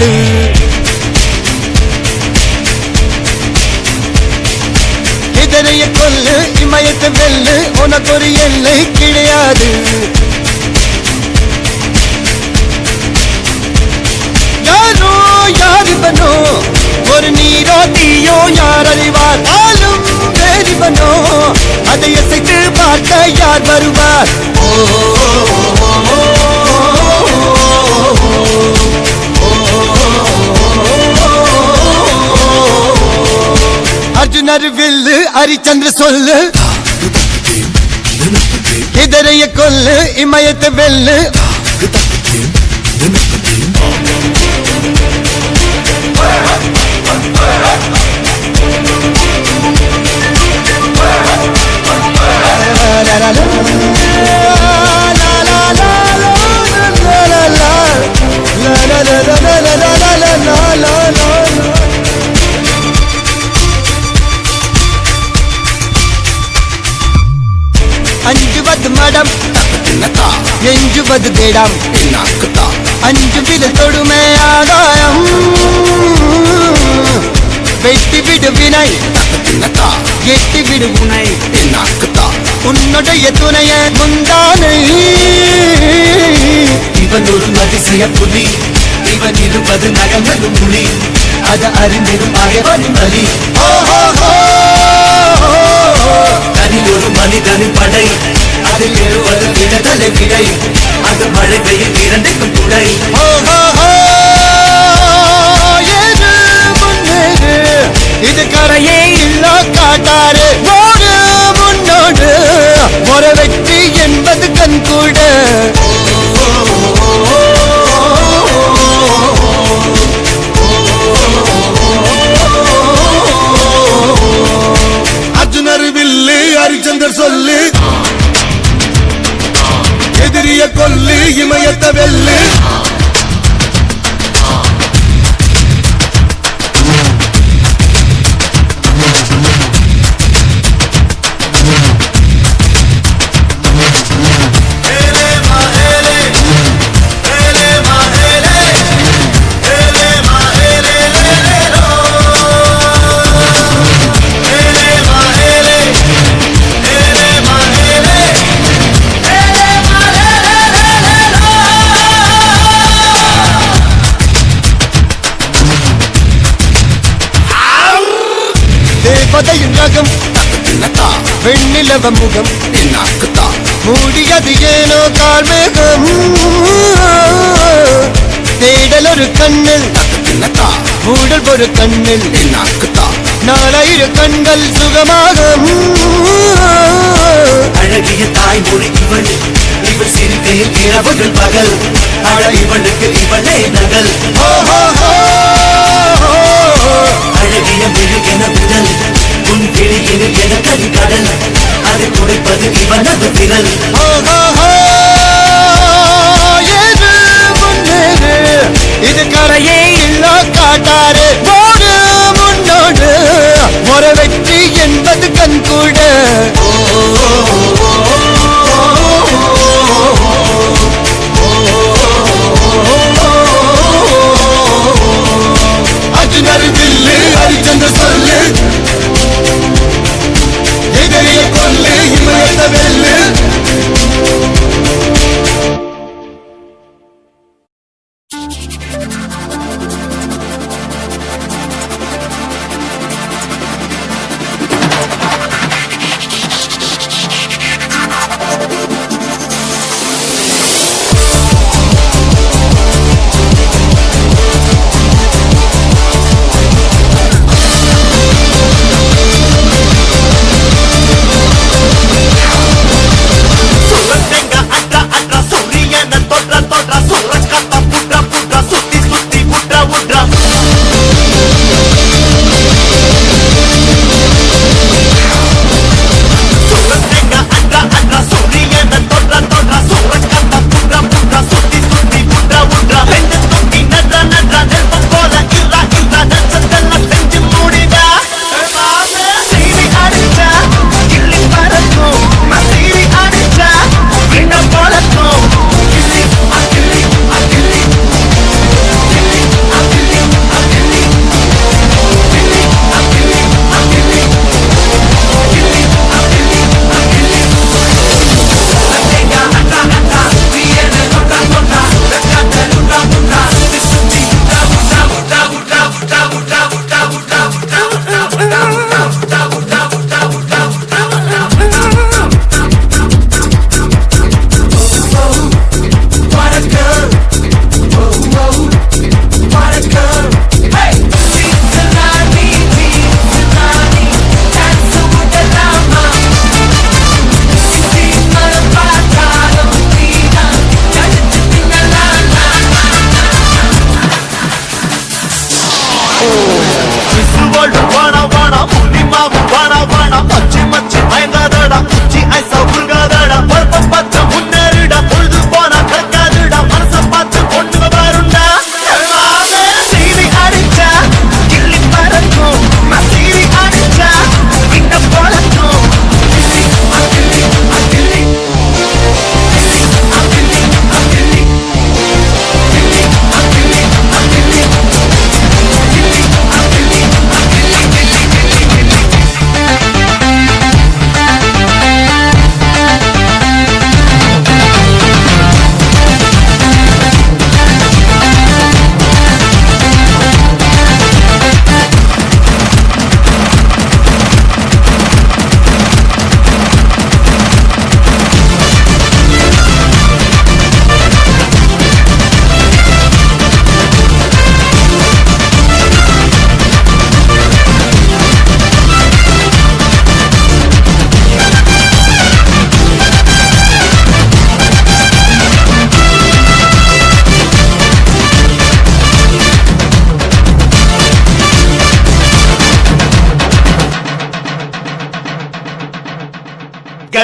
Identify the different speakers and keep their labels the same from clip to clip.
Speaker 1: இவனோட இதனைய கொல்லு இமயத்தை வெல்லு உனக்கு ஒரு எல்லை கிடையாது. யாரோ யாரிவனோ ஒரு நீரோ தீயோ யார் அறிவார் வேறிவனோ அதை அசைத்து பார்க்க யார் வருவார்? ஓ அர்ஜுனர் வில்லு ஹரிச்சந்திர சொல்லு. இதரைய கொல்லு இமயத்தை வெல்லு. இடம் அஞ்சு வித தொடுமை ஆதாயம். வெட்டி விடு வினை. எட்டி விடு உனை. உன்னுடைய துணைய முந்தானை.
Speaker 2: இவன் ஒரு அதிசய புலி. இவன் இருப்பது நகங்களும் புலி. அத அறிந்திடும் அயவனும் அலி தனி ஒரு மனிதனின் படை. அதில் எழுவது விடுதலை விடை. அது மழை பெய்யும் இரண்டுக்கும் துணை
Speaker 1: இது கரையே இல்ல காட்டாரு. ஓடு முன்னோடு. ஒரு வெற்றி என்பது கண் கூட.
Speaker 3: அர்ஜுனர் வில்லு ஹரிச்சந்தர் சொல்லு கொல்லு இமயத்த
Speaker 1: தேவதையின் ரகம் வெண்ணிலவ முகம். மூடியது ஏனோ கார்மேகம் தேடல் ஒரு கண்ணில். மூடல் ஒரு கண்ணில். நாலாயிர கண்கள் சுகமாக
Speaker 2: அழகிய தாய்மொழி இவள் இவள் சிரிக்கையில் இரவுகள் பகல். அழ இவளுக்கு இவளே நகல். அழகிய மெழுகென விரல். உன் கிளியில் என கடல் அதை குடைப்பது இவனது விரல்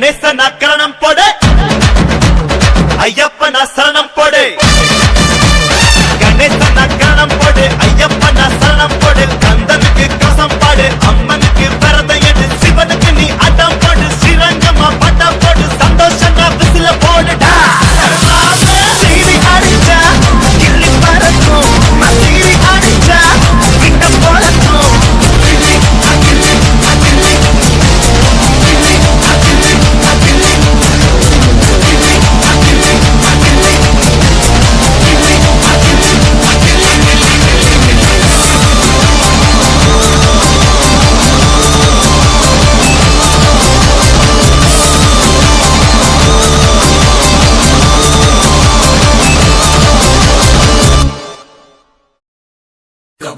Speaker 1: கணேசன் அக்கரணம் போட ஐயப்பன்
Speaker 2: அசர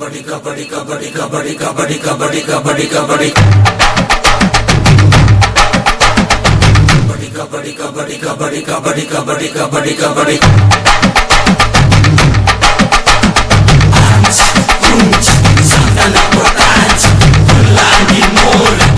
Speaker 2: kabaddi kabaddi kabaddi kabaddi
Speaker 4: kabaddi kabaddi kabaddi kabaddi kabaddi kabaddi kabaddi kabaddi kabaddi kabaddi kabaddi Arms, roots, Santa la portants, Berlani, Mola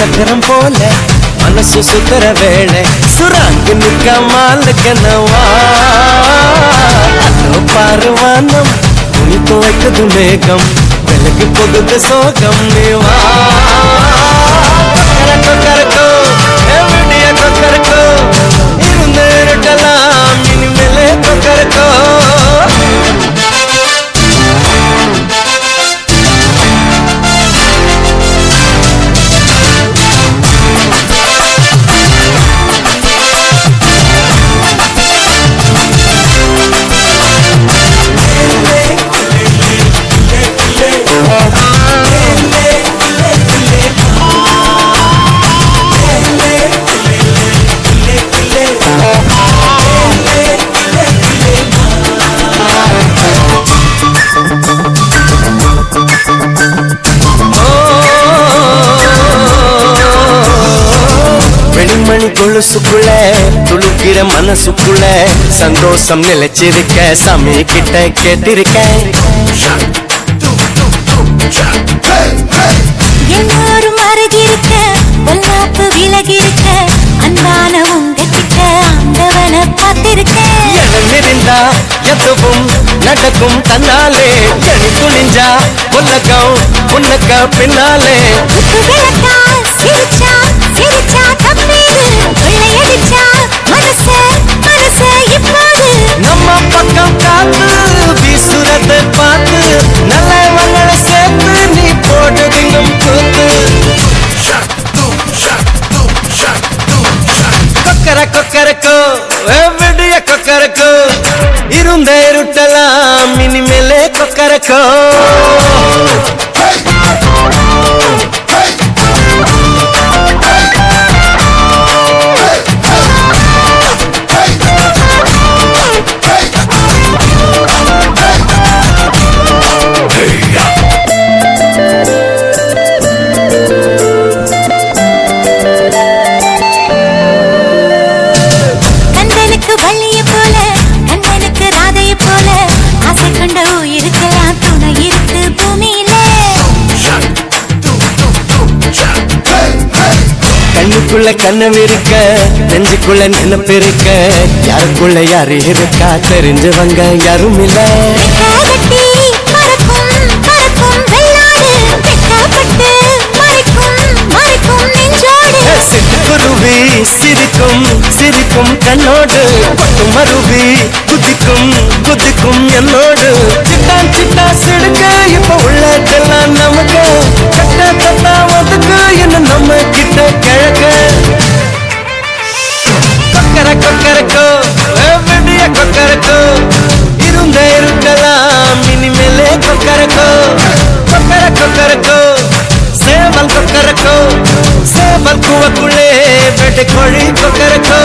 Speaker 4: சக்கரம் போல மனசு சுத்தர வேளை சுராங்கு நிக்காம அலக்கனவா பாருவானம் துணி துவைக்குது மேகம் விலகு பொகுது சோகம் நீவா மனசுக்குள்ள துளுக்கிற மனசுக்குள்ள சந்தோஷம் நிலைச்சிருக்க சாமி கிட்ட
Speaker 2: கேட்டிருக்க
Speaker 5: எல்லாரும் அருகிருக்க பொல்லாப்பு விலகிருக்க அன்பான உங்ககிட்ட ஆண்டவனை பார்த்திருக்கேன்.
Speaker 4: இருந்தா எதுவும் நடக்கும் தன்னாலே துணிஞ்சா உலகம் உனக்க பின்னாலே. நெஞ்சுக்குள்ள கண்ணம் இருக்க நெஞ்சுக்குள்ள நினைப்பு இருக்க யாருக்குள்ள யாரு இருக்கா? தெரிஞ்சவங்க யாரும் இல்லை. சிட்டுருவி சிரிக்கும் சிரிக்கும் கண்ணோடு. மருவி குதிக்கும் குதிக்கும் என்னோடு. சிட்டான் சிட்டா சிடுக்க இப்ப உள்ளதெல்லாம் நமக்கு. கட்ட கட்டா ஒதுக்கு என்ன நம்ம கிட்ட கொக்கரக்கோ கொக்கர கொக்கரக்கோ. சேவல் கொக்கரக்கோ சேவல் கூவக்குள்ளே வேட்டை கோழி கொக்கரக்கோ.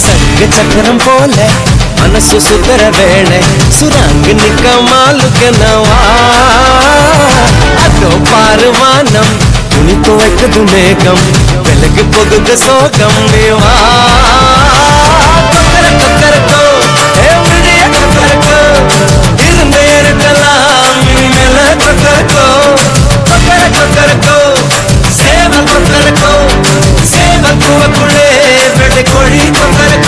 Speaker 4: சங்கு சக்கரம் போல மனசு சுத்தர வேலை சுராங்கு நிக்க மாலுக்கனவா அதோ பாரு வானம் துணி துவைக்குது மேகம் விலகு போகுது சோகம் மேவா பக்குளே வெடு கொழி
Speaker 6: கொங்கர்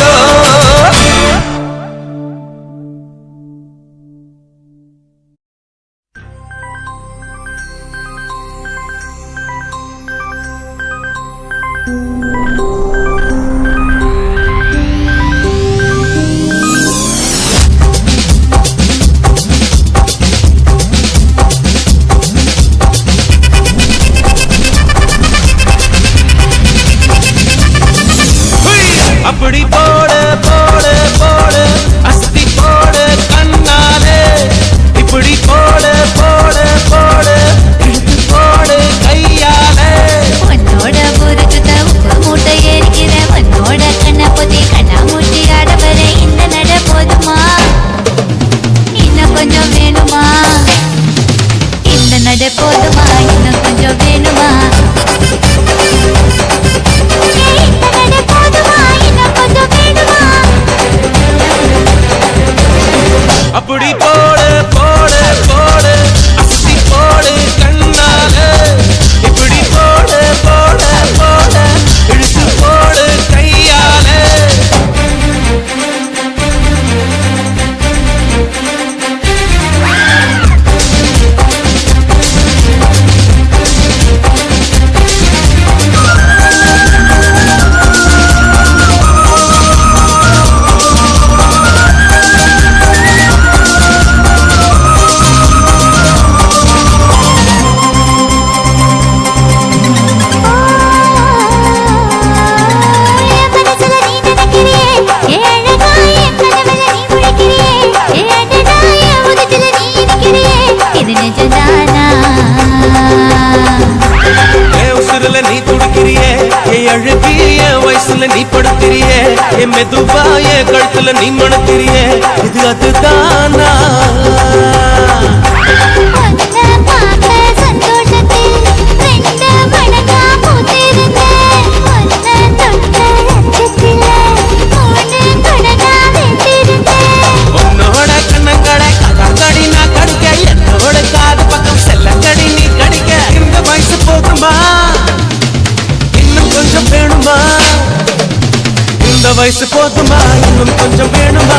Speaker 6: மெதுவாயே கழுத்துல நீ மனத்திரியே இது அதுதானா? வயசு போதுமா? இன்னும் கொஞ்சம் வேணுமா?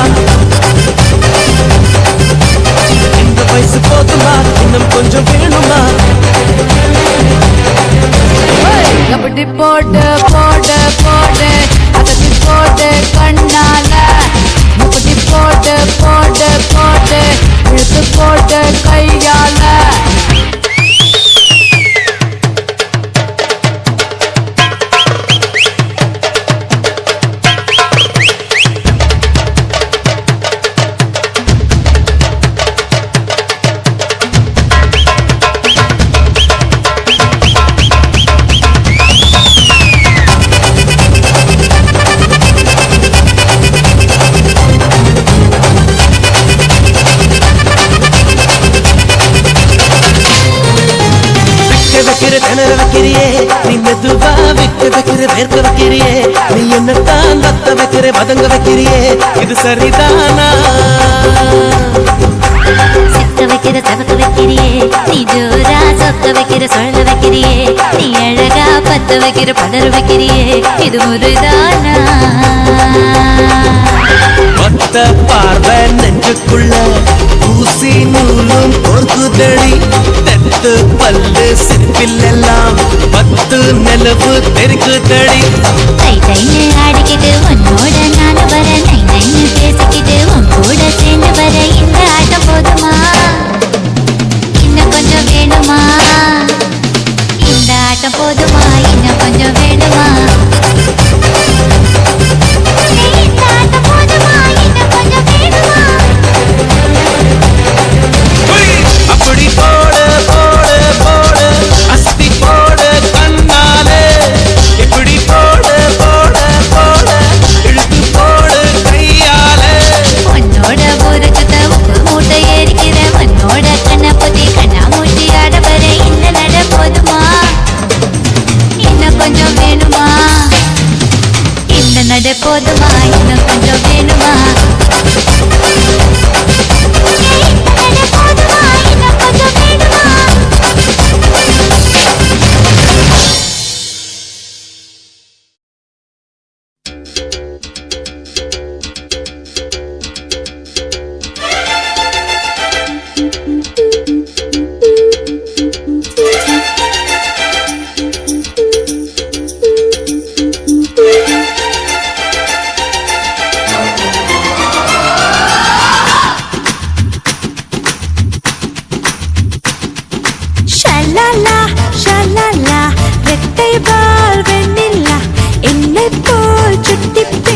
Speaker 6: இந்த வயசு போதுமா? இன்னும் கொஞ்சம் வேணுமா?
Speaker 5: கபடி போட்டு போட்டு போட்டு அதட்டி போட்டு கண்ணால. முப்பத்தி போட்டு போட்டு போட்டு இழுத்து போட்டு கையால.
Speaker 6: சரிதானா? சிக்க வைக்கிற தவக்க வைக்கிறியே நீ ஜோரா சொக்க வைக்கிற சொல்ல வைக்கிறியே நீ அழகா பத்த வைக்கிற பதற வைக்கிறியே இது முருதானா?
Speaker 5: ஒத்த பார்வை நெஞ்சுக்கு ஊசி நூலும் பொறுக்குதடி தெத்து பல்லு சிற்பில்லெல்லாம் பத்து நிலவு தெருக்குதடி தை தைன்னு ஆடிக்கிட்டு உன்னோட நான் வர நை நைன்னு பேசிக்கிட்டு உன் கூட சேர்ந்து வர இந்த
Speaker 6: ஆட்டம் போதுமா? இன்னும் கொஞ்சம் போதுமா? இன்னும் கொஞ்சம் tip